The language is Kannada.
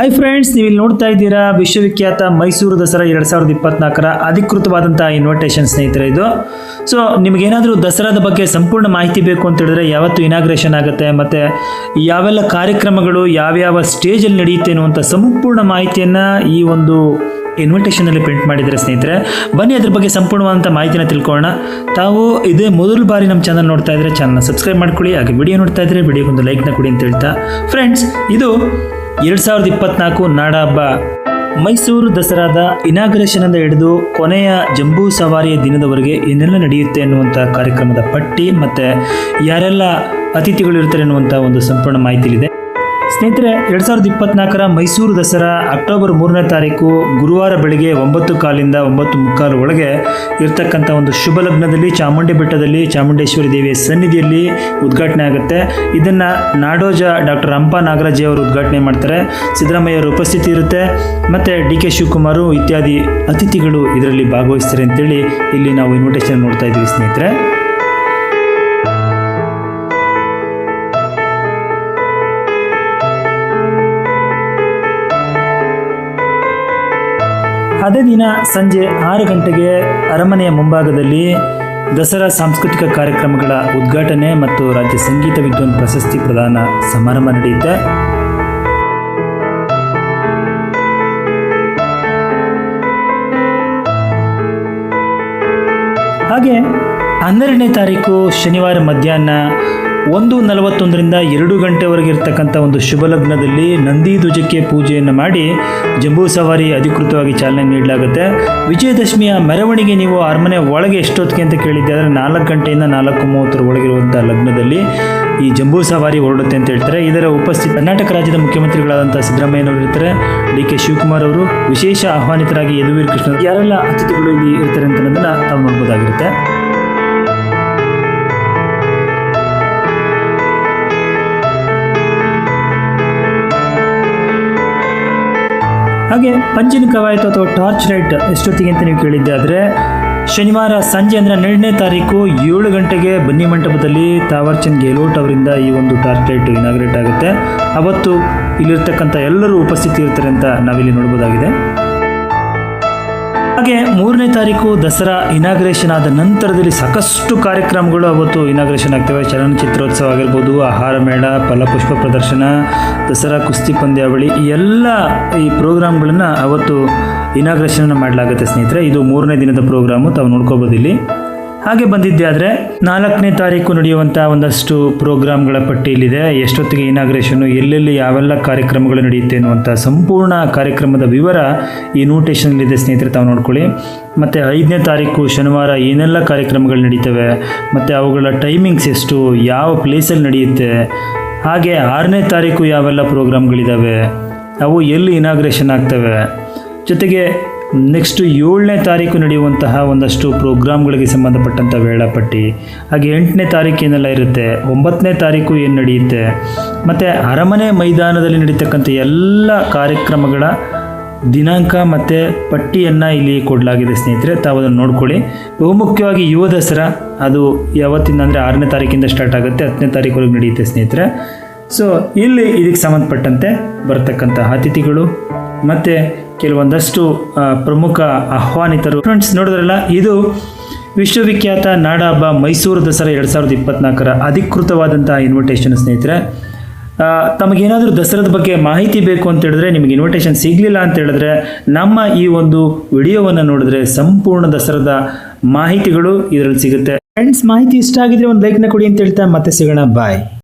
ಹೈ ಫ್ರೆಂಡ್ಸ್ ನೀವು ಇಲ್ಲಿ ನೋಡ್ತಾ ಇದ್ದೀರಾ ವಿಶ್ವವಿಖ್ಯಾತ ಮೈಸೂರು ದಸರಾ ಎರಡು ಸಾವಿರದ ಇಪ್ಪತ್ನಾಲ್ಕರ ಅಧಿಕೃತವಾದಂತಹ ಇನ್ವಿಟೇಷನ್ ಸ್ನೇಹಿತರೆ ಇದು. ಸೊ ನಿಮಗೇನಾದರೂ ದಸರಾದ ಬಗ್ಗೆ ಸಂಪೂರ್ಣ ಮಾಹಿತಿ ಬೇಕು ಅಂತ ಹೇಳಿದ್ರೆ ಯಾವತ್ತು ಇನಾಗ್ರೇಷನ್ ಆಗುತ್ತೆ ಮತ್ತು ಯಾವೆಲ್ಲ ಕಾರ್ಯಕ್ರಮಗಳು ಯಾವ್ಯಾವ ಸ್ಟೇಜಲ್ಲಿ ನಡೆಯುತ್ತೆ ಅನ್ನುವಂಥ ಸಂಪೂರ್ಣ ಮಾಹಿತಿಯನ್ನು ಈ ಒಂದು ಇನ್ವಿಟೇಷನಲ್ಲಿ ಪ್ರಿಂಟ್ ಮಾಡಿದರೆ ಸ್ನೇಹಿತರೆ. ಬನ್ನಿ ಅದ್ರ ಬಗ್ಗೆ ಸಂಪೂರ್ಣವಾದಂಥ ಮಾಹಿತಿನ ತಿಳ್ಕೊಳ್ಳೋಣ. ತಾವು ಇದೇ ಮೊದಲ ಬಾರಿ ನಮ್ಮ ಚಾನಲ್ ನೋಡ್ತಾ ಇದ್ರೆ ಚಾನಲ್ನ ಸಬ್ಸ್ಕ್ರೈಬ್ ಮಾಡ್ಕೊಳ್ಳಿ, ಹಾಗೆ ವಿಡಿಯೋ ನೋಡ್ತಾ ಇದ್ರೆ ವಿಡಿಯೋಗೊಂದು ಲೈಕ್ನ ಕೊಡಿ ಅಂತ ಹೇಳ್ತಾ. ಫ್ರೆಂಡ್ಸ್ ಇದು ಎರಡು ಸಾವಿರದ ಇಪ್ಪತ್ನಾಲ್ಕು ನಾಡಹಬ್ಬ ಮೈಸೂರು ದಸರಾದ ಇನಾಗ್ರೇಷನ್ ಇಂದ ಹಿಡಿದು ಕೊನೆಯ ಜಂಬೂ ಸವಾರಿಯ ದಿನದವರೆಗೆ ಏನೆಲ್ಲ ನಡೆಯುತ್ತೆ ಅನ್ನುವಂಥ ಕಾರ್ಯಕ್ರಮದ ಪಟ್ಟಿ ಮತ್ತು ಯಾರೆಲ್ಲ ಅತಿಥಿಗಳು ಇರ್ತಾರೆ ಅನ್ನುವಂಥ ಒಂದು ಸಂಪೂರ್ಣ ಮಾಹಿತಿ ಇದೆ ಸ್ನೇಹಿತರೆ, ಎರಡು ಸಾವಿರದ ಇಪ್ಪತ್ನಾಲ್ಕರ ಮೈಸೂರು ದಸರಾ ಅಕ್ಟೋಬರ್ ಮೂರನೇ ತಾರೀಕು ಗುರುವಾರ ಬೆಳಗ್ಗೆ ಒಂಬತ್ತು ಕಾಲಿಂದ ಒಂಬತ್ತು ಮುಕ್ಕಾಲು ಒಳಗೆ ಇರತಕ್ಕಂಥ ಒಂದು ಶುಭ ಲಗ್ನದಲ್ಲಿ ಚಾಮುಂಡಿ ಬೆಟ್ಟದಲ್ಲಿ ಚಾಮುಂಡೇಶ್ವರಿ ದೇವಿಯ ಸನ್ನಿಧಿಯಲ್ಲಿ ಉದ್ಘಾಟನೆ ಆಗುತ್ತೆ. ಇದನ್ನು ನಾಡೋಜ ಡಾಕ್ಟರ್ ರಂಪಾ ನಾಗರಾಜಿ ಅವರು ಉದ್ಘಾಟನೆ ಮಾಡ್ತಾರೆ. ಸಿದ್ದರಾಮಯ್ಯ ಅವರ ಉಪಸ್ಥಿತಿ ಇರುತ್ತೆ. ಮತ್ತು ಡಿ ಕೆ ಶಿವಕುಮಾರು ಇತ್ಯಾದಿ ಅತಿಥಿಗಳು ಇದರಲ್ಲಿ ಭಾಗವಹಿಸ್ತಾರೆ ಅಂತೇಳಿ ಇಲ್ಲಿ ನಾವು ಇನ್ವಿಟೇಷನ್ ನೋಡ್ತಾ ಇದ್ದೀವಿ ಸ್ನೇಹಿತರೆ. ಅದೇ ದಿನ ಸಂಜೆ ಆರು ಗಂಟೆಗೆ ಅರಮನೆಯ ಮುಂಭಾಗದಲ್ಲಿ ದಸರಾ ಸಾಂಸ್ಕೃತಿಕ ಕಾರ್ಯಕ್ರಮಗಳ ಉದ್ಘಾಟನೆ ಮತ್ತು ರಾಜ್ಯ ಸಂಗೀತ ವಿದ್ವಾನ್ ಪ್ರಶಸ್ತಿ ಪ್ರದಾನ ಸಮಾರಂಭ ನಡೆಯುತ್ತೆ. ಹಾಗೆ ಹನ್ನೆರಡನೇ ತಾರೀಕು ಶನಿವಾರ ಮಧ್ಯಾಹ್ನ ಒಂದು ನಲವತ್ತೊಂದರಿಂದ ಎರಡು ಗಂಟೆವರೆಗೆ ಇರ್ತಕ್ಕಂಥ ಒಂದು ಶುಭ ಲಗ್ನದಲ್ಲಿ ನಂದಿ ಧ್ವಜಕ್ಕೆ ಪೂಜೆಯನ್ನು ಮಾಡಿ ಜಂಬೂ ಸವಾರಿ ಅಧಿಕೃತವಾಗಿ ಚಾಲನೆ ನೀಡಲಾಗುತ್ತೆ. ವಿಜಯದಶಮಿಯ ಮೆರವಣಿಗೆ ನೀವು ಅರಮನೆ ಒಳಗೆ ಎಷ್ಟೊತ್ತಿಗೆ ಅಂತ ಕೇಳಿದ್ದೆ, ಆದರೆ ನಾಲ್ಕು ಗಂಟೆಯಿಂದ ನಾಲ್ಕು ಮೂವತ್ತರ ಒಳಗಿರುವಂಥ ಲಗ್ನದಲ್ಲಿ ಈ ಜಂಬೂ ಸವಾರಿ ಹೊರಡುತ್ತೆ ಅಂತ ಹೇಳ್ತಾರೆ. ಇದರ ಉಪಸ್ಥಿತಿ ಕರ್ನಾಟಕ ರಾಜ್ಯದ ಮುಖ್ಯಮಂತ್ರಿಗಳಾದಂಥ ಸಿದ್ದರಾಮಯ್ಯನವರು ಇರ್ತಾರೆ ಡಿ ಕೆ ಶಿವಕುಮಾರ್ ಅವರು ವಿಶೇಷ ಆಹ್ವಾನಿತರಾಗಿ ಯದುವೀರ್ ಕೃಷ್ಣ ಯಾರೆಲ್ಲ ಅತಿಥಿಗಳು ಇಲ್ಲಿ ಇರ್ತಾರೆ ಅಂತ ಅನ್ನೋದನ್ನ ತಾವು ನೋಡ್ಬೋದಾಗಿರುತ್ತೆ. ಹಾಗೆ ಪಂಚಿನ ಕವಾಯತು ಅಥವಾ ಟಾರ್ಚ್ ಲೈಟ್ ಎಷ್ಟೊತ್ತಿಗೆ ಅಂತ ನೀವು ಕೇಳಿದ್ದೆ ಆದರೆ ಶನಿವಾರ ಸಂಜೆ ಅಂದರೆ ಹನ್ನೆರಡನೇ ತಾರೀಕು ಏಳು ಗಂಟೆಗೆ ಬನ್ನಿ ಮಂಟಪದಲ್ಲಿ ತಾವರ್ಚಂದ್ ಗೆಹ್ಲೋಟ್ ಅವರಿಂದ ಈ ಒಂದು ಟಾರ್ಚ್ ಲೈಟ್ ಇನಾಗ್ರೇಟ್ ಆಗುತ್ತೆ. ಅವತ್ತು ಇಲ್ಲಿರ್ತಕ್ಕಂಥ ಎಲ್ಲರೂ ಉಪಸ್ಥಿತಿ ಇರ್ತಾರೆ ಅಂತ ನಾವಿಲ್ಲಿ ನೋಡ್ಬೋದಾಗಿದೆ. ಹಾಗೆ ಮೂರನೇ ತಾರೀಕು ದಸರಾ ಇನಾಗ್ರೇಷನ್ ಆದ ನಂತರದಲ್ಲಿ ಸಾಕಷ್ಟು ಕಾರ್ಯಕ್ರಮಗಳು ಅವತ್ತು ಇನಾಗ್ರೇಷನ್ ಆಗ್ತವೆ. ಚಲನಚಿತ್ರೋತ್ಸವ ಆಗಿರ್ಬೋದು, ಆಹಾರ ಮೇಳ, ಫಲಪುಷ್ಪ ಪ್ರದರ್ಶನ, ದಸರಾ ಕುಸ್ತಿ ಪಂದ್ಯಾವಳಿ, ಈ ಎಲ್ಲ ಈ ಪ್ರೋಗ್ರಾಮ್ಗಳನ್ನು ಅವತ್ತು ಇನಾಗ್ರೇಷನ್ ಮಾಡಲಾಗುತ್ತೆ ಸ್ನೇಹಿತರೆ. ಇದು ಮೂರನೇ ದಿನದ ಪ್ರೋಗ್ರಾಮು. ತಾವು ನೋಡ್ಕೋಬೋದು ಇಲ್ಲಿ. ಹಾಗೆ ಬಂದಿದ್ದೆ ಆದರೆ ನಾಲ್ಕನೇ ತಾರೀಕು ನಡೆಯುವಂಥ ಒಂದಷ್ಟು ಪ್ರೋಗ್ರಾಮ್ಗಳ ಪಟ್ಟಿಯಲ್ಲಿದೆ. ಎಷ್ಟೊತ್ತಿಗೆ ಇನಾಗ್ರೇಷನ್ನು ಎಲ್ಲೆಲ್ಲಿ ಯಾವೆಲ್ಲ ಕಾರ್ಯಕ್ರಮಗಳು ನಡೆಯುತ್ತೆ ಅನ್ನುವಂಥ ಸಂಪೂರ್ಣ ಕಾರ್ಯಕ್ರಮದ ವಿವರ ಈ ನೋಟೇಷನಲ್ಲಿದೆ ಸ್ನೇಹಿತರೆ, ತಾವು ನೋಡ್ಕೊಳ್ಳಿ. ಮತ್ತು ಐದನೇ ತಾರೀಕು, ಶನಿವಾರ ಏನೆಲ್ಲ ಕಾರ್ಯಕ್ರಮಗಳು ನಡೀತವೆ, ಮತ್ತು ಅವುಗಳ ಟೈಮಿಂಗ್ಸ್ ಎಷ್ಟು, ಯಾವ ಪ್ಲೇಸಲ್ಲಿ ನಡೆಯುತ್ತೆ, ಹಾಗೆ ಆರನೇ ತಾರೀಕು ಯಾವೆಲ್ಲ ಪ್ರೋಗ್ರಾಮ್ಗಳಿದ್ದಾವೆ ಅವು ಎಲ್ಲಿ ಇನಾಗ್ರೇಷನ್ ಆಗ್ತವೆ, ಜೊತೆಗೆ ನೆಕ್ಸ್ಟ್ ಏಳನೇ ತಾರೀಕು ನಡೆಯುವಂತಹ ಒಂದಷ್ಟು ಪ್ರೋಗ್ರಾಮ್ಗಳಿಗೆ ಸಂಬಂಧಪಟ್ಟಂಥ ವೇಳಾಪಟ್ಟಿ. ಹಾಗೆ ಎಂಟನೇ ತಾರೀಕು ಏನೆಲ್ಲ ಇರುತ್ತೆ, ಒಂಬತ್ತನೇ ತಾರೀಕು ಏನು ನಡೆಯುತ್ತೆ, ಮತ್ತು ಅರಮನೆ ಮೈದಾನದಲ್ಲಿ ನಡೀತಕ್ಕಂಥ ಎಲ್ಲ ಕಾರ್ಯಕ್ರಮಗಳ ದಿನಾಂಕ ಮತ್ತು ಪಟ್ಟಿಯನ್ನು ಇಲ್ಲಿ ಕೊಡಲಾಗಿದೆ ಸ್ನೇಹಿತರೆ ತಾವು ಅದನ್ನು ನೋಡ್ಕೊಳ್ಳಿ ಬಹುಮುಖ್ಯವಾಗಿ ಯುವ ದಸರಾ, ಅದು ಯಾವತ್ತಿಂದ ಅಂದರೆ ಆರನೇ ತಾರೀಕಿಂದ ಸ್ಟಾರ್ಟ್ ಆಗುತ್ತೆ, ಹತ್ತನೇ ತಾರೀಕುವರೆಗೆ ನಡೆಯುತ್ತೆ ಸ್ನೇಹಿತರೆ. ಸೊ ಇಲ್ಲಿ ಇದಕ್ಕೆ ಸಂಬಂಧಪಟ್ಟಂತೆ ಬರ್ತಕ್ಕಂಥ ಅತಿಥಿಗಳು, ಮತ್ತು ಕೆಲವೊಂದಷ್ಟು ಪ್ರಮುಖ ಆಹ್ವಾನಿತರು. ಫ್ರೆಂಡ್ಸ್ ನೋಡಿದ್ರಲ್ಲ, ಇದು ವಿಶ್ವವಿಖ್ಯಾತ ನಾಡಹಬ್ಬ ಮೈಸೂರು ದಸರಾ ಎರಡು ಸಾವಿರದ ಇಪ್ಪತ್ನಾಲ್ಕರ ಅಧಿಕೃತವಾದಂಥ ಇನ್ವಿಟೇಷನ್ ಸ್ನೇಹಿತರೆ. ತಮಗೇನಾದರೂ ದಸರಾದ ಬಗ್ಗೆ ಮಾಹಿತಿ ಬೇಕು ಅಂತ ಹೇಳಿದ್ರೆ ನಿಮಗೆ ಇನ್ವಿಟೇಷನ್ ಸಿಗಲಿಲ್ಲ ಅಂತ ಹೇಳಿದ್ರೆ, ನಮ್ಮ ಈ ಒಂದು ವಿಡಿಯೋವನ್ನು ನೋಡಿದ್ರೆ ಸಂಪೂರ್ಣ ದಸರಾದ ಮಾಹಿತಿಗಳು ಇದರಲ್ಲಿ ಸಿಗುತ್ತೆ. ಫ್ರೆಂಡ್ಸ್ ಮಾಹಿತಿ ಇಷ್ಟ ಆಗಿದ್ರೆ ಒಂದು ಲೈಕ್ನ ಕೊಡಿ ಅಂತ ಹೇಳ್ತಾ ಮತ್ತೆ ಸಿಗೋಣ. ಬಾಯ್